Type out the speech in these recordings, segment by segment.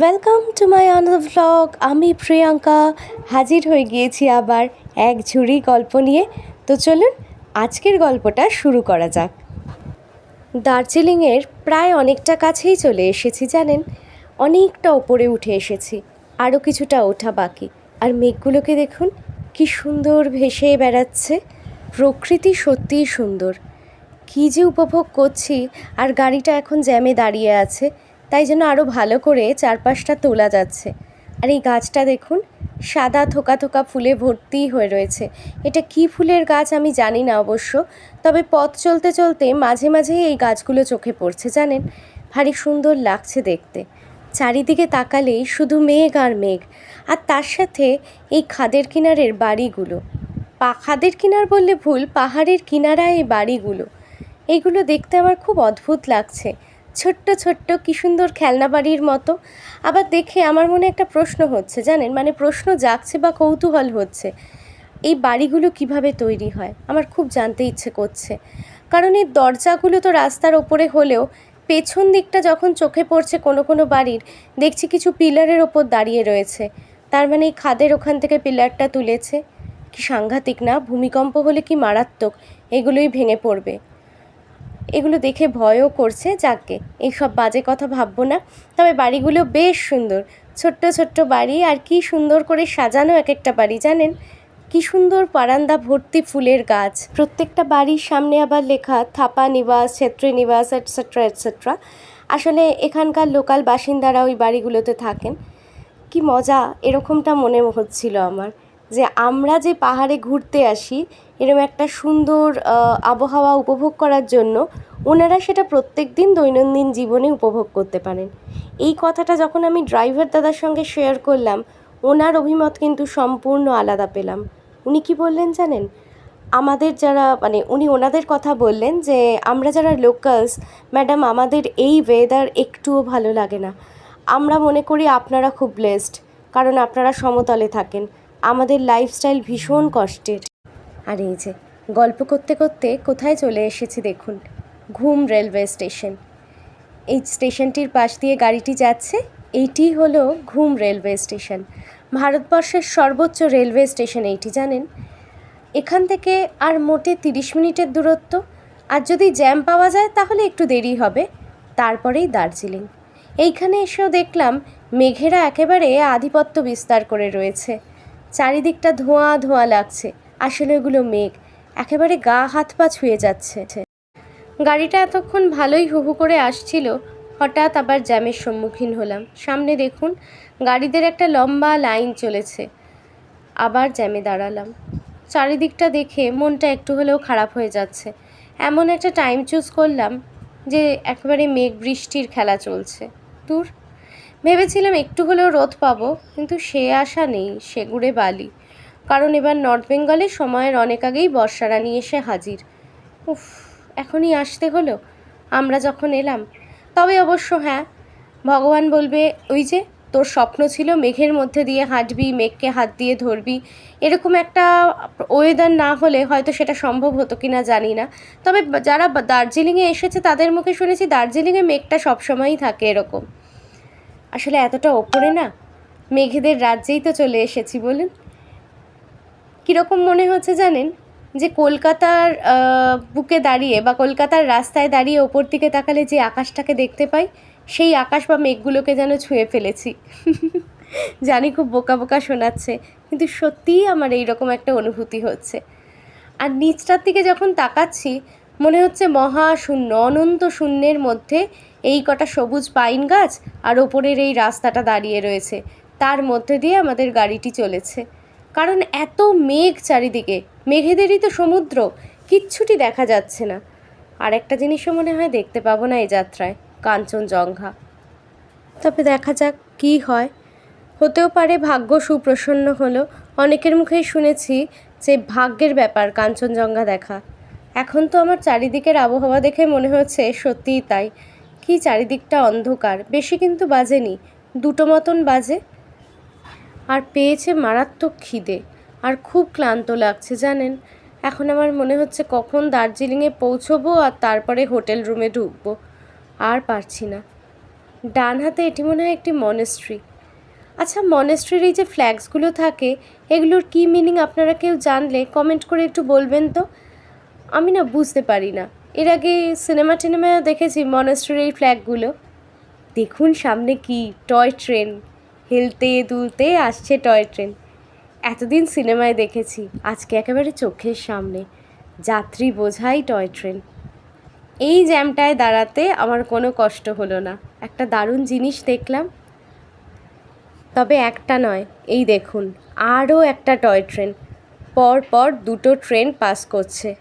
Welcome to my another vlog আমি প্রিয়াঙ্কা হাজির হয়ে গিয়েছি আবার এক ঝুড়ি গল্প নিয়ে। তো চলুন, আজকের গল্পটা শুরু করা যাক। দার্জিলিংয়ের প্রায় অনেকটা কাছেই চলে এসেছি, জানেন? অনেকটা ওপরে উঠে এসেছি, আরও কিছুটা ওঠা বাকি। আর মেঘগুলোকে দেখুন, কি সুন্দর ভেসে বেড়াচ্ছে। প্রকৃতি সত্যিই সুন্দর। কী যে উপভোগ করছি, আর গাড়িটা এখন জ্যামে দাঁড়িয়ে আছে তাই জন্য আরও ভালো করে চারপাশটা তোলা যাচ্ছে। আর এই গাছটা দেখুন, সাদা থোকা থোকা ফুলে ভর্তি হয়ে রয়েছে। এটা কী ফুলের গাছ আমি জানি না অবশ্য, তবে পথ চলতে চলতে মাঝে মাঝেই এই গাছগুলো চোখে পড়ছে, জানেন? ভারী সুন্দর লাগছে দেখতে। চারিদিকে তাকালেই শুধু মেঘ আর মেঘ। আর তার সাথে এই খাদের কিনারের বাড়িগুলো। পা, খাদের কিনার বললে ভুল, পাহাড়ের কিনারা এই বাড়িগুলো। এইগুলো দেখতে আমার খুব অদ্ভুত লাগছে। ছোট্ট ছোট্ট কী সুন্দর খেলনা বাড়ির মতো। আবার দেখে আমার মনে একটা প্রশ্ন হচ্ছে, জানেন? মানে প্রশ্ন জাগছে বা কৌতূহল হচ্ছে, এই বাড়িগুলো কীভাবে তৈরি হয়? আমার খুব জানতে ইচ্ছে করছে। কারণ এই দরজাগুলো তো রাস্তার ওপরে হলেও পেছন দিকটা যখন চোখে পড়ছে কোনো কোনো বাড়ির, দেখছি কিছু পিলারের ওপর দাঁড়িয়ে রয়েছে। তার মানে এই খাদের ওখান থেকে পিলারটা তুলেছে। কি সাংঘাতিক না? ভূমিকম্প হলে কি মারাত্মক? এগুলোই ভেঙে পড়বে। এগুলো দেখে ভয়ও করছে যাকে এইসব বাজে কথা ভাববো না। তবে বাড়িগুলো বেশ সুন্দর। ছোট্ট ছোট্ট বাড়ি আর কি সুন্দর করে সাজানো এক একটা বাড়ি জানেন? কি সুন্দর বারান্দা ভর্তি ফুলের গাছ। প্রত্যেকটা বাড়ির সামনে আবার লেখা, থাপা নিবাস, ছেত্রী নিবাস এটসেট্রা এটসেট্রা আসলে এখানকার লোকাল বাসিন্দারা ওই বাড়িগুলোতে থাকেন। কি মজা, এরকমটা মনে হচ্ছিল আমার। যে আমরা যে পাহাড়ে ঘুরতে আসি এরকম একটা সুন্দর আবহাওয়া উপভোগ করার জন্য ওনারা সেটা প্রত্যেক দিন দৈনন্দিন জীবনে উপভোগ করতে পারেন। এই কথাটা যখন আমি ড্রাইভার দাদার সঙ্গে শেয়ার করলাম, ওনার অভিমত কিন্তু সম্পূর্ণ আলাদা পেলাম। উনি কি বললেন জানেন? আমাদের যারা মানে উনি ওনাদের কথা বললেন যে, আমরা যারা লোকালস ম্যাডাম আমাদের এই ওয়েদার একটুও ভালো লাগে না। আমরা মনে করি আপনারা খুব ব্লেসড কারণ আপনারা সমতলে থাকেন। আমাদের লাইফস্টাইল ভীষণ কষ্টের। আর এই যে, গল্প করতে করতে কোথায় চলে এসেছি দেখুন, ঘুম রেলওয়ে স্টেশন এই স্টেশনটির পাশ দিয়ে গাড়িটি যাচ্ছে, এইটি হলো ঘুম রেলওয়ে স্টেশন ভারতবর্ষের সর্বোচ্চ রেলওয়ে স্টেশন এইটি, জানেন? এখান থেকে আর মোটে তিরিশ মিনিটের দূরত্ব। আর যদি জ্যাম পাওয়া যায়, তাহলে একটু দেরি হবে। তারপরেই দার্জিলিং। এইখানে এসেও দেখলাম, মেঘেরা একেবারে আধিপত্য বিস্তার করে রয়েছে। চারিদিকটা ধোঁয়া ধোঁয়া লাগছে। আসলে ওগুলো মেঘ। একেবারে গা, হাত, পা ছুঁয়ে যাচ্ছে। গাড়িটা এতক্ষণ ভালোই হু হু করে আসছিল। হঠাৎ আবার জ্যামের সম্মুখীন হলাম। সামনে দেখুন, গাড়িদের একটা লম্বা লাইন চলেছে। আবার জ্যামে দাঁড়ালাম। চারিদিকটা দেখে মনটা একটু হলেও খারাপ হয়ে যাচ্ছে। এমন একটা টাইম চুজ করলাম যে, একেবারে মেঘ বৃষ্টির খেলা চলছে। দূর ভেবেছিলাম একটু হলেও রোদ পাবো, কিন্তু সে আশা নেই সেগুড়ে বালি। কারণ এবার নর্থ বেঙ্গলে সময়ের অনেক আগেই বর্ষারানি এসে হাজির। উফ, এখনই আসতে হলো। আমরা যখন এলাম, তবে অবশ্য হ্যাঁ ভগবান বলবে, ওই যে, তোর স্বপ্ন ছিল মেঘের মধ্যে দিয়ে হাঁটবি, মেঘকে হাত দিয়ে ধরবি। এরকম একটা ওয়েদার না হলে হয়তো সেটা সম্ভব হতো কি না জানি না। তবে যারা দার্জিলিংয়ে এসেছে তাদের মুখে শুনেছি দার্জিলিংয়ে মেঘটা সবসময়ই থাকে এরকম। আসলে এতটা ওপরে না, মেঘেদের রাজ্যেই তো চলে এসেছি বলুন। কীরকম মনে হচ্ছে জানেন যে কলকাতার বুকে দাঁড়িয়ে বা কলকাতার রাস্তায় দাঁড়িয়ে ওপর দিকে তাকালে যে আকাশটাকে দেখতে পাই, সেই আকাশ বা মেঘগুলোকে যেন ছুঁয়ে ফেলেছি। জানি খুব বোকা বোকা শোনাচ্ছে, কিন্তু সত্যিই আমার এই রকম একটা অনুভূতি হচ্ছে। আর নিচটার দিকে যখন তাকাচ্ছি, মনে হচ্ছে মহাশূন্য, অনন্ত শূন্যের মধ্যে এই কটা সবুজ পাইন গাছ আর ওপরের এই রাস্তাটা দাঁড়িয়ে রয়েছে। তার মধ্যে দিয়ে আমাদের গাড়িটি চলেছে। কারণ এত মেঘ চারিদিকে, মেঘেদেরই তো সমুদ্র, কিচ্ছুটি দেখা যাচ্ছে না। আর একটা জিনিসও মনে হয় দেখতে পাবো না এই যাত্রায়, কাঞ্চনজঙ্ঘা। তবে দেখা যাক কী হয়। হতেও পারে ভাগ্য সুপ্রসন্ন হলো। অনেকের মুখেই শুনেছি যে ভাগ্যের ব্যাপার কাঞ্চনজঙ্ঘা দেখা। এখন তো আমার চারিদিকের আবহাওয়া দেখে মনে হচ্ছে সত্যিই তাই। কি চারিদিকটা অন্ধকার, বেশি কিন্তু বাজেনি। দুটো মতন বাজে। আর পেয়েছে মারাত্মক খিদে। আর খুব ক্লান্ত লাগছে, জানেন? এখন আমার মনে হচ্ছে কখন দার্জিলিংয়ে পৌঁছবো আর তারপরে হোটেল রুমে ঢুকবো। আর পারছি না। ডান হাতে এটি মনে হয় একটি মনেস্ট্রি আচ্ছা মনেস্ট্রির এই যে ফ্ল্যাগসগুলো থাকে, এগুলোর কী মিনিং আপনারা কেউ জানলে কমেন্ট করে একটু বলবেন তো? আমি না বুঝতে পারি না। এর আগে সিনেমা টিনেমায় দেখেছি মনেস্ট্রির এই ফ্ল্যাগগুলো। দেখুন সামনে কি টয় ট্রেন। হেলতে দুলতে আসছে টয় ট্রেন। এতদিন সিনেমায় দেখেছি, আজকে একেবারে চোখের সামনে। যাত্রী বোঝাই টয় ট্রেন। এই জ্যামটায় দাঁড়াতে আমার কোনো কষ্ট হলো না। একটা দারুণ জিনিস দেখলাম। তবে একটা নয়, এই দেখুন, আরও একটা টয় ট্রেন। পর পর দুটো ট্রেন পাস করছে।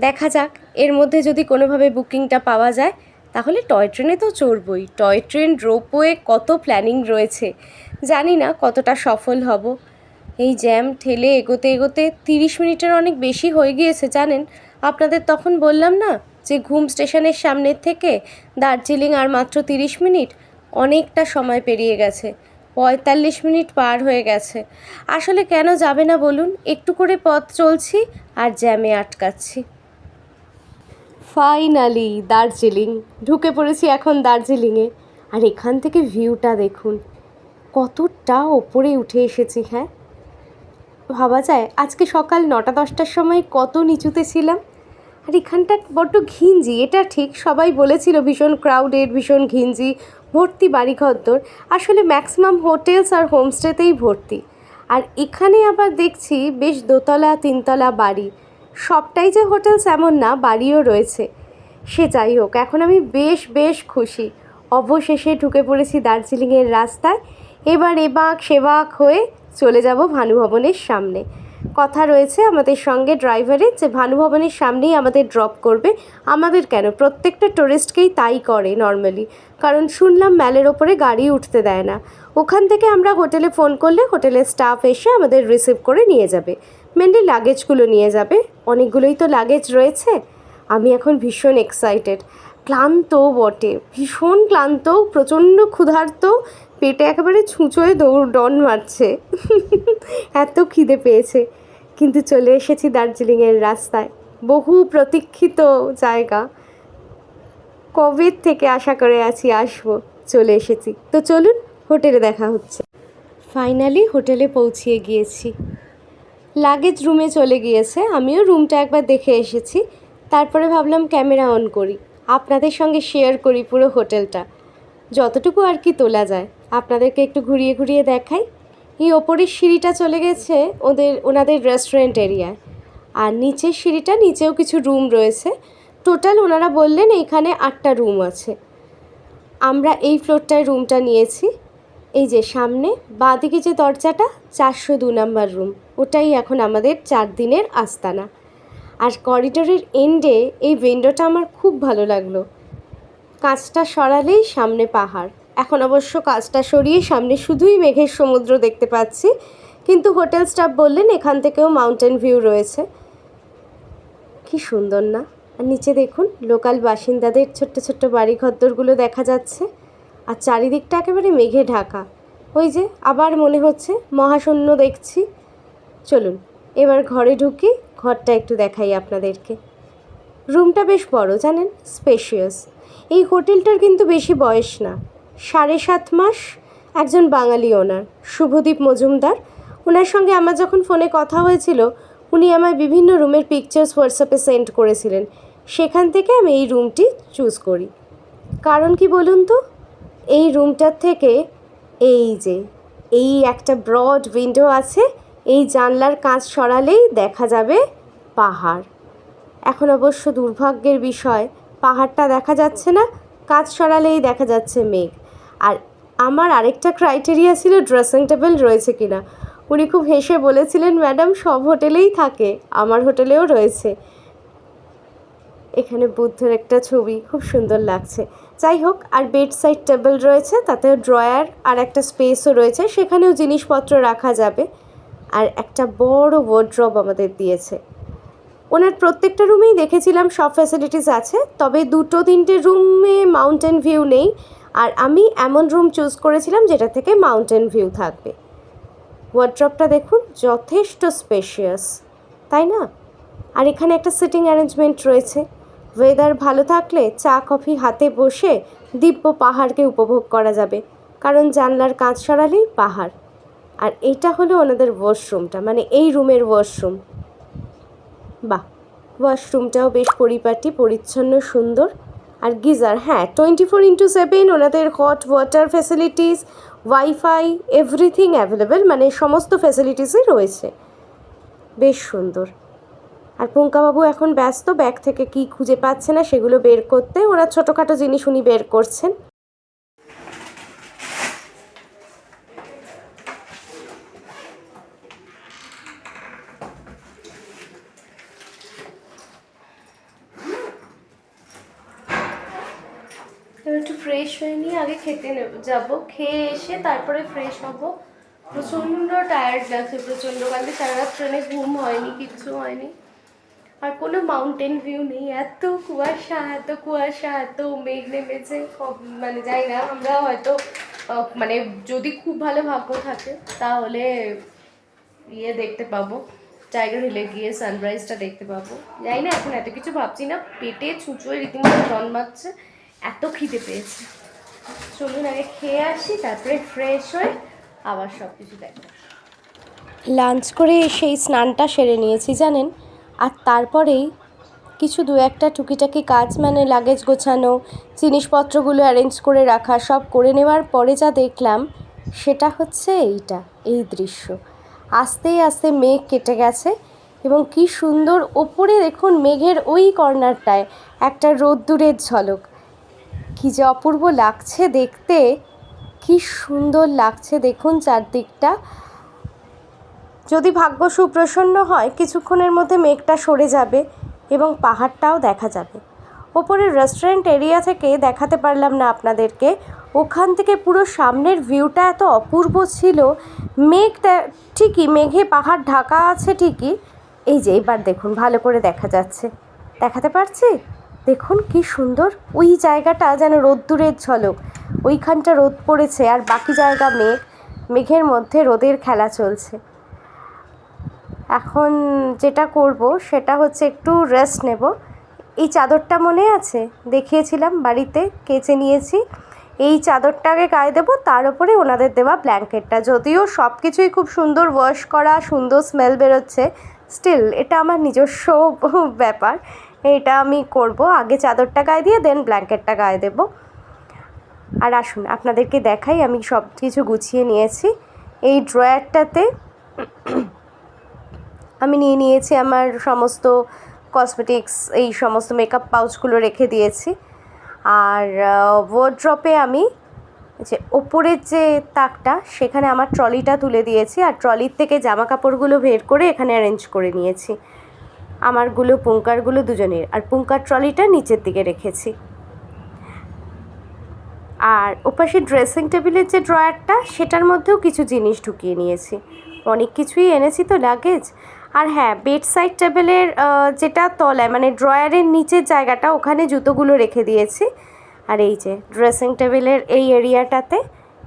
দেখা যাক এর মধ্যে যদি কোনোভাবে বুকিংটা পাওয়া যায়, তাহলে টয় ট্রেনে তো চড়বই। টয় ট্রেন, রোপওয়ে কত প্ল্যানিং রয়েছে? জানি না কতটা সফল হব। এই জ্যাম ঠেলে এগোতে এগোতে তিরিশ মিনিটের অনেক বেশি হয়ে গিয়েছে, জানেন? আপনাদের তখন বললাম না যে ঘুম স্টেশনের সামনের থেকে দার্জিলিং আর মাত্র তিরিশ মিনিট? অনেকটা সময় পেরিয়ে গেছে। পঁয়তাল্লিশ মিনিট পার হয়ে গেছে। আসলে কেন যাবে না বলুন? একটু করে পথ চলছি আর জ্যামে আটকাচ্ছি। ফাইনালি দার্জিলিং। ঢুকে পড়েছি এখন দার্জিলিংয়ে। আর এখান থেকে ভিউটা দেখুন। কতটা ওপরে উঠে এসেছি হ্যাঁ? ভাবা যায়, আজকে সকাল নটা দশটার সময় কত নিচুতে ছিলাম। আর এখানটা বড্ড ঘিঞ্জি, এটা ঠিক, সবাই বলেছিল ভীষণ ক্রাউডেড ভীষণ ঘিঞ্জি, ভর্তি বাড়িঘরদর আসলে ম্যাক্সিমাম হোটেলস আর হোমস্টেতেই ভর্তি। আর এখানে আবার দেখছি বেশ দোতলা, তিনতলা বাড়ি। সবটাই যে হোটেল এমন না, বাড়িও রয়েছে। সে যাই হোক, এখন আমি বেশ বেশ খুশি। অবশেষে ঢুকে পড়েছি দার্জিলিংয়ের রাস্তায়। এবার এবাক সেবাক হয়ে চলে যাব ভানুভবনের সামনে। কথা রয়েছে আমাদের সঙ্গে ড্রাইভারের যে ভানুভবনের সামনেই আমাদের ড্রপ করবে। আমাদের কেন? প্রত্যেকটা টুরিস্টকেই তাই করে নর্মালি কারণ শুনলাম ম্যালের ওপরে গাড়ি উঠতে দেয় না। ওখান থেকে আমরা হোটেলে ফোন করলে হোটেলের স্টাফ এসে আমাদের রিসিভ করে নিয়ে যাবে। মেনলি লাগেজগুলো নিয়ে যাবে। অনেকগুলোই তো লাগেজ রয়েছে। আমি এখন ভীষণ এক্সাইটেড ক্লান্ত বটে। ভীষণ ক্লান্ত, প্রচণ্ড ক্ষুধার্ত। পেটে একেবারে ছুঁচোয় দৌড়, ডন মারছে। এত খিদে পেয়েছে। কিন্তু চলে এসেছি দার্জিলিংয়ের রাস্তায়। বহু প্রতীক্ষিত জায়গা। কবে থেকে আশা করে আছি আসব, চলে এসেছি। তো চলুন, হোটেলে দেখা হচ্ছে। ফাইনালি হোটেলে পৌঁছিয়ে গিয়েছি। লাগেজ রুমে চলে গিয়েছে। আমিও রুমটা একবার দেখে এসেছি। তারপরে ভাবলাম ক্যামেরা অন করি। আপনাদের সঙ্গে শেয়ার করি পুরো হোটেলটা। যতটুকু আর কি তোলা যায়। আপনাদেরকে একটু ঘুরিয়ে ঘুরিয়ে দেখাই। এই ওপরের সিঁড়িটা চলে গেছে ওদের, ওনাদের রেস্টুরেন্ট এরিয়ায় আর নিচের সিঁড়িটা, নিচেও কিছু রুম রয়েছে। টোটাল ওনারা বললেন এইখানে আটটা রুম আছে। আমরা এই ফ্লোরটায় রুমটা নিয়েছি। এই যে সামনে, বাঁদিকে যে দরজাটা, চারশো দু নাম্বার রুম, ওটাই এখন আমাদের চার দিনের আস্তানা। আর করিডোরের এন্ডে এই উইন্ডোটা আমার খুব ভালো লাগল। কাঁচটা সরালেই সামনে পাহাড়। এখন অবশ্য কাঁচটা সরিয়ে সামনে শুধুই মেঘের সমুদ্র দেখতে পাচ্ছি, কিন্তু হোটেল স্টাফ বললেন এখান থেকেও মাউন্টেন ভিউ রয়েছে। কি সুন্দর না? আর নিচে দেখুন লোকাল বাসিন্দাদের ছোট্ট ছোট্ট বাড়ি ঘরদরগুলো দেখা যাচ্ছে। আর চারিদিকটা একেবারে মেঘে ঢাকা। ওই যে আবার মনে হচ্ছে মহাশূন্য দেখছি। চলুন, এবার ঘরে ঢুকি, ঘরটা একটু দেখাই আপনাদেরকে। রুমটা বেশ বড়, জানেন? স্পেশিয়াস এই হোটেলটার কিন্তু বেশি বয়স না। সাড়ে সাত মাস একজন বাঙালি ওনার, শুভদীপ মজুমদার। ওনার সঙ্গে আমার যখন ফোনে কথা হয়েছিল, উনি আমায় বিভিন্ন রুমের পিকচার্স হোয়াটসঅ্যাপে সেন্ড করেছিলেন। সেখান থেকে আমি এই রুমটি চুজ করি। কারণ কি বলুন তো? এই রুমটার থেকে এই যে, এই একটা ব্রড উইন্ডো আছে, এই জানলার কাঁচ সরালেই দেখা যাবে পাহাড়। এখন অবশ্য দুর্ভাগ্যের বিষয়, পাহাড়টা দেখা যাচ্ছে না, কাঁচ সরালেই দেখা যাচ্ছে মেঘ। আর আমার আরেকটা ক্রাইটেরিয়া ছিল ড্রেসিং টেবিল রয়েছে কিনা। উনি খুব হেসে বলেছিলেন, ম্যাডাম, সব হোটেলেই থাকে, আমার হোটেলেও রয়েছে। এখানে বুদ্ধের একটা ছবি, খুব সুন্দর লাগছে। যাই হোক, আর বেড সাইড টেবিল রয়েছে তাতে ড্রয়ার আর একটা স্পেসও রয়েছে, সেখানেও জিনিসপত্র রাখা যাবে। আর একটা বড় ওয়ার্ড্রব আমাদের দিয়েছে। ওনার প্রত্যেকটা রুমেই দেখেছিলাম, সব ফ্যাসিলিটিস আছে, তবে দুটো তিনটে রুমে মাউন্টেন ভিউ নেই। আর আমি এমন রুম চুজ করেছিলাম, যেটা থেকে মাউন্টেন ভিউ থাকবে। ওয়ার্ড্রপটা দেখুন, যথেষ্ট স্পেশিয়াস তাই না? আর এখানে একটা সিটিং অ্যারেঞ্জমেন্ট রয়েছে। ওয়েদার ভালো থাকলে চা, কফি হাতে বসে দিব্য পাহাড়কে উপভোগ করা যাবে। কারণ জানলার কাঁচ সরালেই পাহাড়। আর এটা হলো ওনাদের ওয়াশরুমটা মানে এই রুমের ওয়াশরুম। বাহ, ওয়াশরুমটাও বেশ পরিপাটি, পরিচ্ছন্ন, সুন্দর। আর গিজার হ্যাঁ টোয়েন্টি ফোর ইন্টু সেভেন ওনাদের hot water facilities wifi everything available মানে সমস্ত ফেসিলিটিসই রয়েছে। বেশ সুন্দর। আর পঙ্কাবাবু এখন ব্যস্ত, ব্যাগ থেকে কি খুঁজে পাচ্ছে না সেগুলো বের করতে। ওরা ছোটোখাটো জিনিস উনি বের করছেন। একটু ফ্রেশ হয়ে নিয়ে আগে খেতে নেব যাব। খেয়ে এসে তারপরে ফ্রেশ হব। প্রচণ্ড টায়ার্ড লাগছে, প্রচণ্ড। কালকে সারা রাত ট্রেনে ঘুম হয়নি, কিচ্ছু হয়নি। আর কোনো মাউন্টেন ভিউ নেই। এত কুয়াশা এত কুয়াশা, এত মেঘ নেমেছে মানে যাই না, আমরা হয়তো মানে যদি খুব ভালো ভাগ্য থাকে, তাহলে ইয়ে দেখতে পাবো। টাইগার হিলে গিয়ে সানরাইজটা দেখতে পাবো। যাই না, এখন এত কিছু ভাবছি না। পেটে ছুঁচোয় রীতিমতো জন্মাচ্ছে এত খিদে পেয়েছে। চলুন আগে খেয়ে আসি, তারপরে ফ্রেশ হয়ে আবার সব কিছু দেখো। লাঞ্চ করে সেই স্নানটা সেরে নিয়েছি, জানেন? আর তারপরেই কিছু দু একটা টুকিটাকি কাজ মানে লাগেজ গোছানো, জিনিসপত্রগুলো অ্যারেঞ্জ করে রাখা, সব করে নেওয়ার পরে যা দেখলাম, সেটা হচ্ছে এইটা, এই দৃশ্য। আস্তে আস্তে মেঘ কেটে গেছে এবং কি সুন্দর ওপরে দেখুন মেঘের ওই কর্নারটায় একটা রোদ্দুরের ঝলক। কি যে অপূর্ব লাগছে দেখতে, কি সুন্দর লাগছে দেখুন চারদিকটা। যদি ভাগ্য সুপ্রসন্ন হয়, কিছুক্ষণের মধ্যে মেঘটা সরে যাবে এবং পাহাড়টাও দেখা যাবে। ওপরের রেস্টুরেন্ট এরিয়া থেকে দেখাতে পারলাম না আপনাদেরকে। ওখান থেকে পুরো সামনের ভিউটা এত অপূর্ব ছিল। মেঘ দে- ঠিকই, মেঘে পাহাড় ঢাকা আছে ঠিকই। এই যে এবার দেখুন, ভালো করে দেখা যাচ্ছে। দেখাতে পারছি? দেখুন কি সুন্দর, ওই জায়গাটা যেন রোদ্দুরের ঝলক। ওইখানটা রোদ পড়েছে আর বাকি জায়গা মেঘ। মেঘের মধ্যে রোদের খেলা চলছে। এখন যেটা করব সেটা হচ্ছে একটু রেস্ট নেব। এই চাদরটা মনে আছে? দেখিয়েছিলাম বাড়িতে, কেচে নিয়েছি। এই চাদরটাকে গায়ে দেবো, তার উপরে ওনাদের দেওয়া ব্ল্যাঙ্কেটটা যদিও সব কিছুই খুব সুন্দর ওয়াশ করা, সুন্দর স্মেল বেরোচ্ছে স্টিল এটা আমার নিজস্ব ব্যাপার। এটা আমি করব, আগে চাদরটা গায়ে দিয়ে দেন ব্ল্যাঙ্কেটটা গায়ে দেবো। আর আসুন, আপনাদেরকে দেখাই, আমি সব কিছু গুছিয়ে নিয়েছি। এই ড্রয়ারটাতে আমি নিয়ে নিয়েছি আমার সমস্ত কসমেটিক্স এই সমস্ত মেকআপ পাউচগুলো রেখে দিয়েছি। আর ওয়ার্ড্রপে আমি যে ওপরের যে তাকটা, সেখানে আমার ট্রলিটা তুলে দিয়েছি আর ট্রলির থেকে জামা কাপড়গুলো বের করে এখানে অ্যারেঞ্জ করে নিয়েছি। আমারগুলো, পুঙ্কারগুলো দুজনের, আর পুঙ্কার ট্রলিটা নিচের দিকে রেখেছি। আর ওপাশে ড্রেসিং টেবিলের যে ড্রয়ারটা সেটার মধ্যেও কিছু জিনিস ঢুকিয়ে নিয়েছি। অনেক কিছুই এনেছি তো লাগেজ আর হ্যাঁ বেড সাইড টেবিলের যেটা তলায় মানে ড্রয়ারের নিচের জায়গাটা, ওখানে জুতোগুলো রেখে দিয়েছি। আর এই যে ড্রেসিং টেবিলের এই এরিয়াটাতে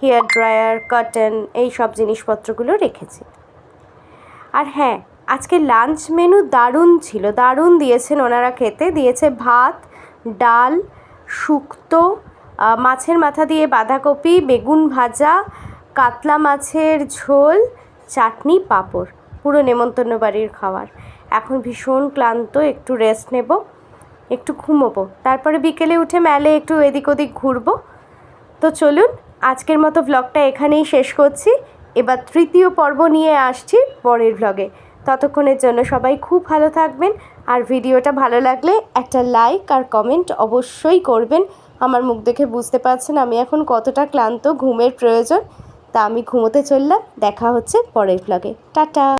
হেয়ার ড্রায়ার কার্টেন এই সব জিনিসপত্রগুলো রেখেছি। আর হ্যাঁ আজকে লাঞ্চ মেনু দারুণ ছিল। দারুণ দিয়েছেন ওনারা খেতে। দিয়েছে ভাত, ডাল, শুক্তো মাছের মাথা দিয়ে বাঁধাকপি, বেগুন ভাজা, কাতলা মাছের ঝোল, চাটনি, পাঁপড়। পুরো নেমন্তন্ন বাড়ির খাবার। এখন ভীষণ ক্লান্ত, একটু রেস্ট নেব, একটু ঘুমোবো। তারপরে বিকেলে উঠে মেলে একটু এদিক ওদিক ঘুরবো। তো চলুন, আজকের মতো ভ্লগটা এখানেই শেষ করছি। এবার তৃতীয় পর্ব নিয়ে আসছি পরের ভ্লগে ততক্ষণের জন্য সবাই খুব ভালো থাকবেন। আর ভিডিওটা ভালো লাগলে একটা লাইক আর কমেন্ট অবশ্যই করবেন। আমার মুখ দেখে বুঝতে পারছেন আমি এখন কতটা ক্লান্ত, ঘুমের প্রয়োজন। তা আমি ঘুমোতে চললাম। দেখা হচ্ছে পরের ভ্লগে টাটা!